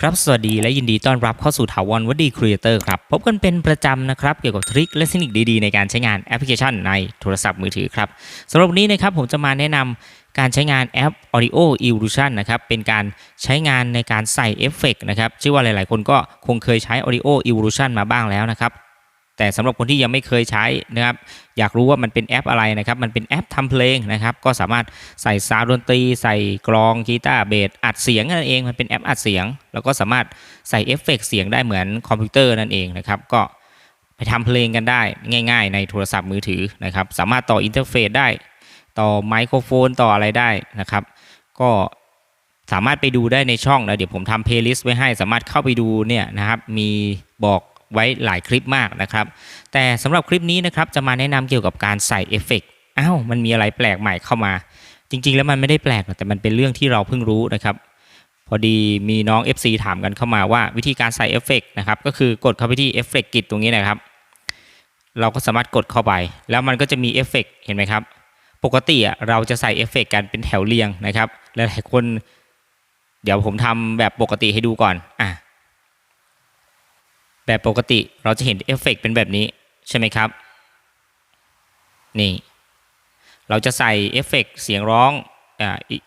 ครับ สวัสดีและยินดีต้อนรับเข้าสู่ถาวรวดีครีเอเตอร์ครับ พบกันเป็นประจำนะครับ เกี่ยวกับทริคและเทคนิคดีๆ ในการใช้งานแอปพลิเคชันในโทรศัพท์มือถือครับสำหรับวันนี้นะครับผมจะมาแนะนำการใช้งานแอป Audio Illusion นะครับ เป็นการใช้งานในการใส่เอฟเฟกต์นะครับ ชื่อว่าหลายๆ คนก็คงเคยใช้ Audio Illusion มาบ้างแล้วนะครับ แต่สำหรับคนที่ยังไม่เคยใช้นะครับอยากรู้ว่ามันเป็นแอปอะไรนะครับมันเป็นแอปทำเพลงนะครับก็สามารถใส่ซาวด์ดนตรี ใส่กลองกีตาร์เบสอัดเสียงนั่นเองมันเป็นแอปอัดเสียง แล้วก็สามารถใส่เอฟเฟกต์เสียงได้เหมือนคอมพิวเตอร์นั่นเองนะครับก็ไปทำเพลงกันได้ง่าย ๆ ในโทรศัพท์มือถือนะครับสามารถต่ออินเทอร์เฟซได้ ต่อไมโครโฟนต่ออะไรได้นะครับ ก็สามารถไปดูได้ในช่องนะเดี๋ยวผมทำเพลย์ลิสต์ไว้ให้สามารถเข้าไปดูเนี่ยนะครับมีบอก ไว้หลายคลิปมากนะครับ แต่สำหรับคลิปนี้นะครับจะมาแนะนำเกี่ยวกับการใส่เอฟเฟกต์อ้าวมันมีอะไรแปลกใหม่เข้ามา จริง ๆ แล้วมันไม่ได้แปลกหรอกแต่มันเป็นเรื่องที่เราเพิ่งรู้นะครับ พอดีมีน้อง FC ถามกันเข้ามาว่าวิธีการใส่เอฟเฟกต์นะครับก็คือกดเข้าไปที่เอฟเฟกต์กิจตรงนี้นะครับ เราก็สามารถกดเข้าไป แล้วมันก็จะมีเอฟเฟกต์เห็นไหมครับ ปกติอะเราจะใส่เอฟเฟกต์กันเป็นแถวเรียงนะครับหลายๆคน เดี๋ยวผมทำแบบปกติให้ดูก่อนอะ แบบปกติเราจะเห็นเอฟเฟกต์เป็นแบบนี้ใช่ไหมครับ นี่ เราจะใส่เอฟเฟกต์เสียงร้อง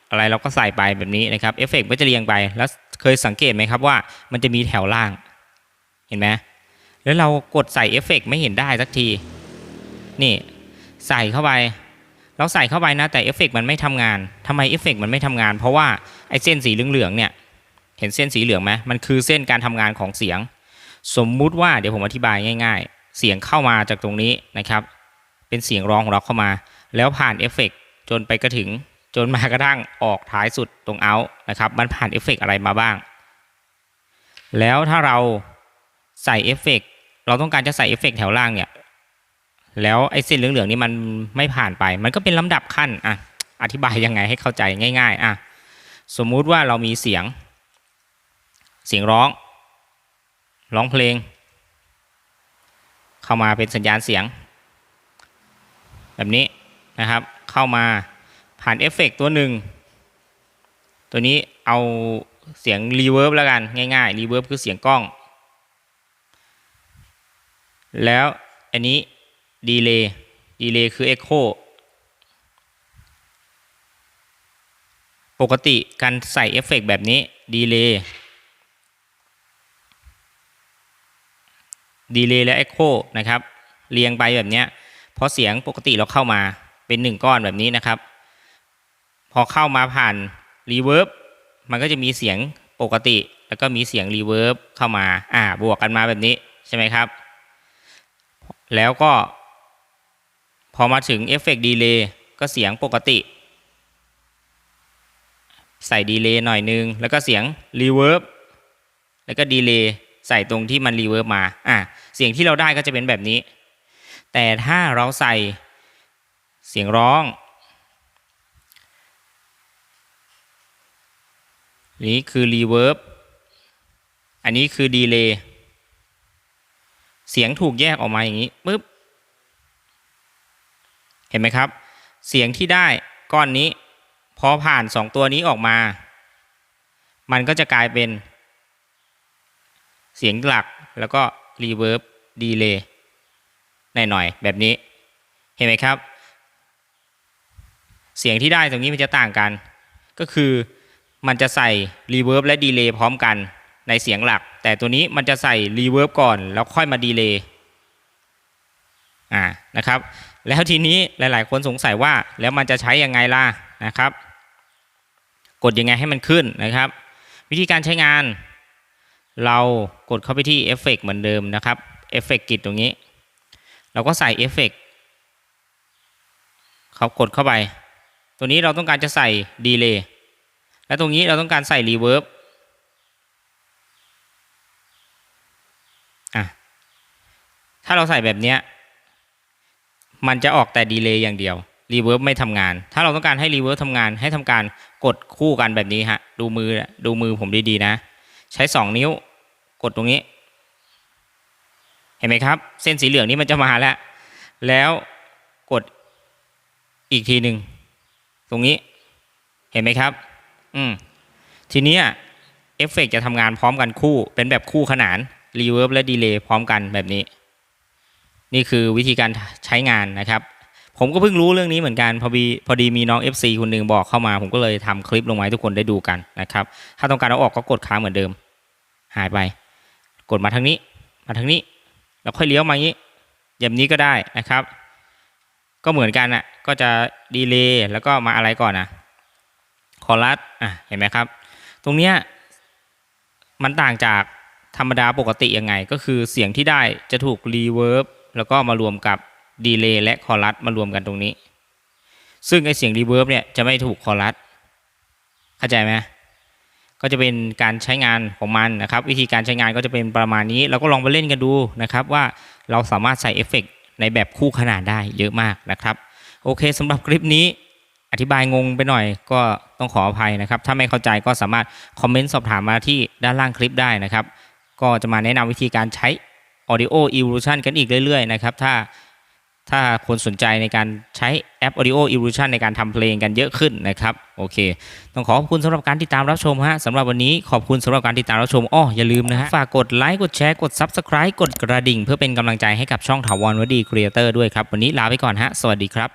อะไรเราก็ใส่ไปแบบนี้นะครับเอฟเฟกต์ก็จะเรียงไป แล้วเคยสังเกตไหมครับว่ามันจะมีแถวล่าง เห็นไหมแล้วเรากดใส่เอฟเฟกต์ไม่เห็นได้สักที นี่ใส่เข้าไป เราใส่เข้าไปนะแต่เอฟเฟกต์มันไม่ทำงานทำไมเอฟเฟกต์มันไม่ทำงาน เพราะว่าไอ้เส้นสีเหลืองๆเนี่ย เห็นเส้นสีเหลืองไหมมันคือเส้นการทำงานของเสียง สมมุติว่าเดี๋ยวผมอธิบายง่ายๆ เสียงเข้ามาจากตรงนี้นะครับ เป็นเสียงร้องของเราเข้ามา แล้วผ่านเอฟเฟกต์จนไปกระถึงจนมากระทั่งออกท้ายสุดตรงเอาท์นะครับมันผ่านเอฟเฟกต์อะไรมาบ้าง แล้วถ้าเราใส่เอฟเฟกต์เราต้องการจะใส่เอฟเฟกต์แถวล่างเนี่ยแล้วไอ้เส้นเหลืองๆนี่มันไม่ผ่านไป มันก็เป็นลำดับขั้นอะอธิบายยังไงให้เข้าใจง่าย ๆ อะ สมมุติว่าเรามีเสียง เสียงร้อง ร้องเพลง เข้ามาเป็นสัญญาณเสียง แบบนี้นะครับ เข้ามาผ่านเอฟเฟกต์ตัวหนึ่ง ตัวนี้เอาเสียงรีเวิร์บแล้วกัน ง่ายๆรีเวิร์บคือเสียงกล้อง แล้วอันนี้ดีเลย์ดีเลย์คือเอ็กโคปกติการใส่เอฟเฟกต์แบบนี้ดีเลย์ ดีเลย์และ Echo นะครับเรียงไปแบบนี้ยพอเสียงปกติเราเข้ามาเป็นหนึ่งก้อนแบบนี้นะครับ พอเข้ามาผ่าน Reverb มันก็จะมีเสียงปกติ แล้วก็มีเสียง Reverb เข้ามาอ่าบวกกันมาแบบนี้ใช่ไหมครับ แล้วก็ พอมาถึงเอฟเฟกต์ดีเลย์ก็เสียงปกติ ใส่ดีเลย์หน่อยนึง แล้วก็เสียง Reverb แล้วก็ดีเลย์ ใส่ตรงที่มันรีเวิร์บมาอะเสียงที่เราได้ก็จะเป็นแบบนี้ แต่ถ้าเราใส่เสียงร้องนี่คือรีเวิร์บอันนี้คือดีเลย์เสียงถูกแยกออกมาอย่างนี้ปุ๊บเห็นไหมครับ เสียงที่ได้ก้อนนี้ พอผ่านสองตัวนี้ออกมา มันก็จะกลายเป็น เสียงหลักแล้วก็รีเวิร์บดีเลย์หน่อยๆแบบนี้เห็นไหมครับ เสียงที่ได้ตรงนี้มันจะต่างกัน ก็คือมันจะใส่รีเวิร์บและดีเลย์พร้อมกันในเสียงหลัก แต่ตัวนี้มันจะใส่รีเวิร์บก่อน แล้วค่อยมาดีเลย์อ่านะครับ แล้วทีนี้หลายๆ คนสงสัยว่าแล้วมันจะใช้ยังไงล่ะนะครับ กดยังไงให้มันขึ้นนะครับ วิธีการใช้งาน เรากดเข้าไปที่เอฟเฟกเหมือนเดิมนะครับเอฟเฟกกิจตรงนี้ เราก็ใส่เอฟเฟกเขากดเข้าไป ตัวนี้เราต้องการจะใส่ดีเลย์และตรงนี้เราต้องการใส่รีเวิร์บอะถ้าเราใส่แบบเนี้ยมันจะออกแต่ดีเลย์อย่างเดียวรีเวิร์บไม่ทำงาน ถ้าเราต้องการให้รีเวิร์บทำงานให้ทำการกดคู่กันแบบนี้ฮะ ดูมือดูมือผมดีๆนะ ใช้สองนิ้ว กดตรงนี้ เห็นไหมครับ เส้นสีเหลืองนี้มันจะมาแล้ว แล้วกดอีกทีหนึ่งตรงนี้ เห็นไหมครับ อืมทีนี้เอฟเฟกต์จะทำงานพร้อมกันคู่ เป็นแบบคู่ขนานรีเวิร์บและดีเลย์พร้อมกันแบบนี้ นี่คือวิธีการใช้งานนะครับ ผมก็เพิ่งรู้เรื่องนี้เหมือนกันพอดีพอดีมีน้อง FC คนหนึ่งบอกเข้ามา ผมก็เลยทำคลิปลงมาให้ทุกคนได้ดูกันนะครับ ถ้าต้องการเอาออกก็กดค้างเหมือนเดิม หายไป กดมาทางนี้ มาทางนี้ แล้วค่อยเลี้ยวมาอย่างนี้แบบนี้ก็ได้นะครับ ก็เหมือนกันอะก็จะดีเลย์แล้วก็มาอะไรก่อนนะคอรัสอะเห็นไหมครับ ตรงเนี้ยมันต่างจากธรรมดาปกติยังไง ก็คือเสียงที่ได้จะถูกรีเวิร์บแล้วก็มารวมกับดีเลย์และคอรัสมารวมกันตรงนี้ ซึ่งไอเสียงรีเวิร์บเนี่ยจะไม่ถูกคอรัสเข้าใจไหม ก็จะเป็นการใช้งานของมันนะครับ วิธีการใช้งานก็จะเป็นประมาณนี้ เราก็ลองไปเล่นกันดูนะครับ ว่าเราสามารถใส่เอฟเฟกต์ในแบบคู่ขนานได้เยอะมากนะครับ โอเคสำหรับคลิปนี้อธิบายงงไปหน่อยก็ต้องขออภัยนะครับ ถ้าไม่เข้าใจก็สามารถคอมเมนต์สอบถามมาที่ด้านล่างคลิปได้นะครับ ก็จะมาแนะนำวิธีการใช้ Audio Evolution กันอีกเรื่อยๆนะครับ ถ้า ถ้าคนสนใจในการใช้แอป Audio Evolution ในการทำเพลงกันเยอะขึ้นนะครับ โอเค ต้องขอขอบคุณสำหรับการติดตามรับชมฮะสำหรับวันนี้ขอบคุณสำหรับการติดตามรับชมอ้ออย่าลืมนะฮะ ฝากกดไลค์ กดแชร์ กด Subscribe กดกระดิ่ง เพื่อเป็นกำลังใจให้กับช่องถาวรวดีครีเอเตอร์ด้วยครับ วันนี้ลาไปก่อนฮะ สวัสดีครับ